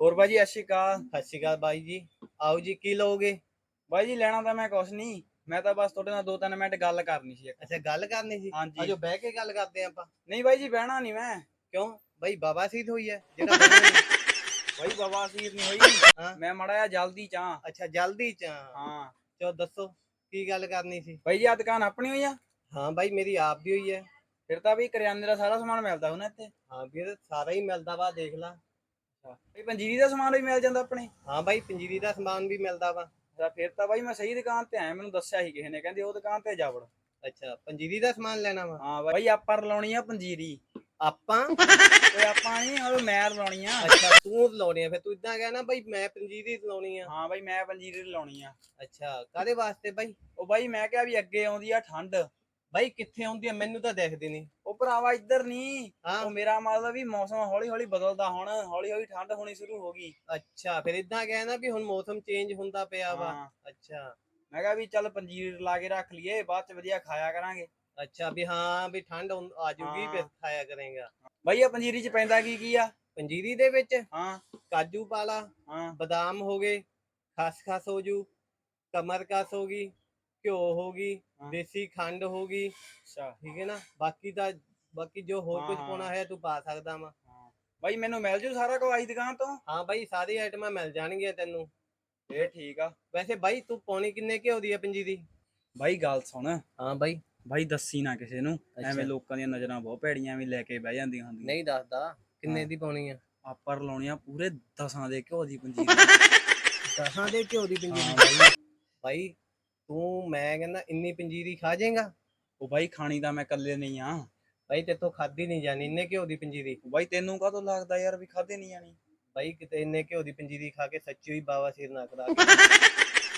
ਹੋਰ ਬਾਈ ਜੀ ਅਸ਼ਿਕਾ ਸਤਿ ਸ਼੍ਰੀ ਅਕਾਲ ਬਾਈ ਜੀ। ਆਓ ਜੀ ਕੀ ਲਓਗੇ? ਬਾਈ ਜੀ ਲੈਣਾ ਤਾਂ ਮੈਂ ਕੁਛ ਨਹੀਂ। ਮੈਂ ਤਾਂ ਬਸ ਤੁਹਾਡੇ ਨਾਲ ਦੋ ਤਿੰਨ ਮਿੰਟ ਗੱਲ ਕਰਨੀ ਸੀ ਇੱਕ। ਅੱਛਾ ਗੱਲ ਕਰਨੀ ਸੀ? ਹਾਂਜੀ। ਆਜੋ ਬਹਿ ਕੇ ਗੱਲ ਕਰਦੇ ਆਂ ਆਪਾਂ। ਨਹੀਂ ਬਾਈ ਜੀ ਬਹਿਣਾ ਨਹੀਂ ਮੈਂ। ਕਿਉਂ? ਬਾਈ ਬਾਬਾ ਸੀਤ ਹੋਈ ਹੈ। ਜਿਹੜਾ। ਬਾਈ ਬਾਬਾ ਸੀਰ ਨਹੀਂ ਹੋਈ। ਹਾਂ। ਮੈਂ ਮੜਾ ਜਾ ਜਲਦੀ ਚਾਹ ਅੱਛਾ ਜਲਦੀ ਚ। ਹਾਂ। ਚੋ ਦੱਸੋ ਕੀ ਗੱਲ ਕਰਨੀ ਸੀ? ਬਾਈ ਜੀ ਆ ਦੁਕਾਨ ਆਪਣੀ ਹੋਈ ਆ? ਹਾਂ ਬਾਈ ਮੇਰੀ ਆਪ ਦੀ ਹੋਈ ਹੈ। ਫਿਰ ਤਾਂ ਵੀ ਕਰਿਆਨੇ ਦਾ ਸਾਰਾ ਸਮਾਨ ਮਿਲਦਾ ਉਹਨਾਂ ਇੱਥੇ। ਹਾਂ ਵੀਰ ਸਾਰਾ ਹੀ ਮਿਲਦਾ ਵਾ ਦੇਖ ਲਾ। ਬਾਈ ਪੰਜੀਰੀ ਦਾ ਸਮਾਨ ਵੀ ਮਿਲ ਜਾਂਦਾ ਆਪਣੇ? ਹਾਂ ਬਾਈ ਪੰਜੀਰੀ ਦਾ ਸਮਾਨ ਵੀ ਮਿਲਦਾ ਵਾ। ਤਾਂ ਫਿਰ ਤਾਂ ਬਾਈ ਮੈਂ ਸਹੀ ਦੁਕਾਨ ਤੇ ਆਇਆ ਮੈਨੂੰ ਦੱਸਿਆ ਸੀ ਕਿਸੇ ਨੇ ਕਹਿੰਦੇ ਉਹ ਦੁਕਾਨ ਤੇ ਜਾ ਵੜ। ਅੱਛਾ ਪੰਜੀਰੀ ਦਾ ਸਮਾਨ ਲੈਣਾ ਵਾ? ਹਾਂ ਬਾਈ ਆਪਾਂ ਲਾਉਣੀ ਆ ਪੰਜੀਰੀ। ਆਪਾਂ? ਓਏ ਆਪਾਂ ਨਹੀਂ ਉਹ ਮੈਂ ਲਾਉਣੀ ਆ। ਅੱਛਾ ਤੂੰ ਲਾਉਣੀ ਆ ਫਿਰ ਤੂੰ ਇਦਾਂ ਕਹਿਣਾ ਬਾਈ ਮੈਂ ਪੰਜੀਰੀ ਲਾਉਣੀ ਆ। ਹਾਂ ਬਾਈ ਮੈਂ ਪੰਜੀਰੀ ਲਾਉਣੀ ਆ। ਅੱਛਾ ਕਾਦੇ ਵਾਸਤੇ ਬਾਈ? ਉਹ ਬਾਈ ਮੈਂ ਕਿਹਾ ਵੀ ਅੱਗੇ ਆਉਂਦੀ ਆ ਠੰਡ। ਬਾਈ ਕਿੱਥੇ ਆਉਂਦੀ ਆ ਮੈਨੂੰ ਤਾਂ ਦਿਖਦੀ ਨਹੀਂ ਉਹ ਭਰਾਵਾ ਇੱਧਰ ਨਹੀਂ ਹਾਂ। ਉਹ ਮੇਰਾ ਮਤਲਬ ਵੀ ਮੌਸਮ ਹੌਲੀ ਹੌਲੀ ਬਦਲਦਾ ਹੁਣ। ਹੌਲੀ ਹੌਲੀ ਠੰਡ ਹੋਣੀ ਸ਼ੁਰੂ ਹੋ ਗਈ। ਅੱਛਾ ਫਿਰ ਇਦਾਂ ਕਹਿਣਾ ਵੀ ਹੁਣ ਮੌਸਮ ਚੇਂਜ ਹੁੰਦਾ ਪਿਆ ਵਾ। ਹਾਂ। ਅੱਛਾ। ਮੈਂ ਕਿਹਾ ਵੀ ਚੱਲ ਪੰਜੀਰ ਲਾ ਕੇ ਰੱਖ ਲਈਏ ਬਾਅਦ ਚ ਵਧੀਆ ਖਾਇਆ ਕਰਾਂਗੇ। ਅੱਛਾ ਵੀ ਹਾਂ ਵੀ ਠੰਡ ਆਉਂ- ਆ ਜੂਗੀ ਫਿਰ ਹਾਂ। ਖਾਇਆ ਕਰੇਗਾ। ਬਾਈ ਆ ਪੰਜੀਰੀ ਚ ਪੈਂਦਾ ਕੀ ਕੀ ਆ? ਪੰਜੀਰੀ ਦੇ ਵਿੱਚ ਹਾਂ। ਕਾਜੂ ਪਾਲਾ ਹਾਂ। ਬਦਾਮ ਹੋ ਗਏ ਖਸਖਸ ਹੋ ਜੂ ਕਮਰਕਸ ਹੋ ਗਈ। ਘਿਓ ਹੋ ਗਈ। ਦੇਸੀ ਖੰਡ ਹੋ ਗਈ। ਅੱਛਾ। ਠੀਕ ਹੈ ਨਾ? ਬਾਕੀ ਤਾਂ ਬਾਕੀ ਜੋ ਹੋਰ ਕੁਝ। ਪਾਉਣਾ ਹੈ। ਤੂੰ ਪਾ ਸਕਦਾ ਵਾ। ਹਾਂ। ਬਾਈ ਮੈਨੂੰ ਮਿਲ ਜੂ ਸਾਰਾ ਕੁਝ ਆਈ ਦੁਕਾਨ ਤੋਂ? ਹਾਂ ਬਾਈ ਸਾਰੀ ਆਈਟਮਾਂ ਮਿਲ ਜਾਣਗੀਆਂ ਤੈਨੂੰ। ਇਹ ਠੀਕ ਆ। ਵੈਸੇ ਬਾਈ ਤੂੰ ਪਾਉਣੀ ਕਿੰਨੇ ਘਿਓ ਦੀ ਹੈ ਪੰਜੀਰੀ ਬਾਈ ਗੱਲ ਸੁਣ। ਹਾਂ ਬਾਈ। ਬਾਈ ਦੱਸੀ ਨਾ ਕਿਸੇ ਨੂੰ। ਅੱਛਾ। ਐਵੇਂ ਲੋਕਾਂ ਦੀਆਂ ਨਜ਼ਰਾਂ ਬਹੁਤ ਭੈੜੀਆਂ ਵੀ ਲੈ ਕੇ ਬਹਿ ਜਾਂਦੀਆਂ ਹੁੰਦੀਆਂ। ਨਹੀਂ ਦੱਸਦਾ ਕਿੰਨੇ। ਦੀ ਪਾਉਣੀ ਆ? ਆਪਾਂ ਲਾਉਣੀਆਂ ਪੂਰੇ ਦਸਾਂ ਦੇ ਘਿਓ ਦੀ ਪੰਜੀਰੀ ਦਸਾਂ ਦੇ ਘਿਓ ਦੀ। ਬਾਈ। ਬਾਈ ਤੂੰ ਮੈਂ ਕਹਿੰਦਾ ਇੰਨੀ ਪੰਜੀਰੀ ਖਾ ਜਾਏਗਾ? ਉਹ ਬਾਈ ਖਾਣੀ ਤਾਂ ਮੈਂ ਇਕੱਲੇ ਨਹੀਂ ਆ। ਬਾਈ ਤੇਤੋਂ ਖਾਦੀ ਨਹੀਂ ਜਾਣੀ ਇੰਨੇ ਘਿਓ ਦੀ ਪੰਜੀਰੀ। ਬਾਈ ਤੈਨੂੰ ਕਾਹਤੋਂ ਲੱਗਦਾ ਯਾਰ ਵੀ ਖਾਦੇ ਨਹੀਂ ਜਾਣੀ? ਬਾਈ ਕਿਤੇ ਇੰਨੇ ਘਿਓ ਦੀ ਪੰਜੀਰੀ ਖਾ ਕੇ ਸੱਚੀ ਹੀ ਬਾਵਾ ਸਿਰ ਨਾ ਕਰਾ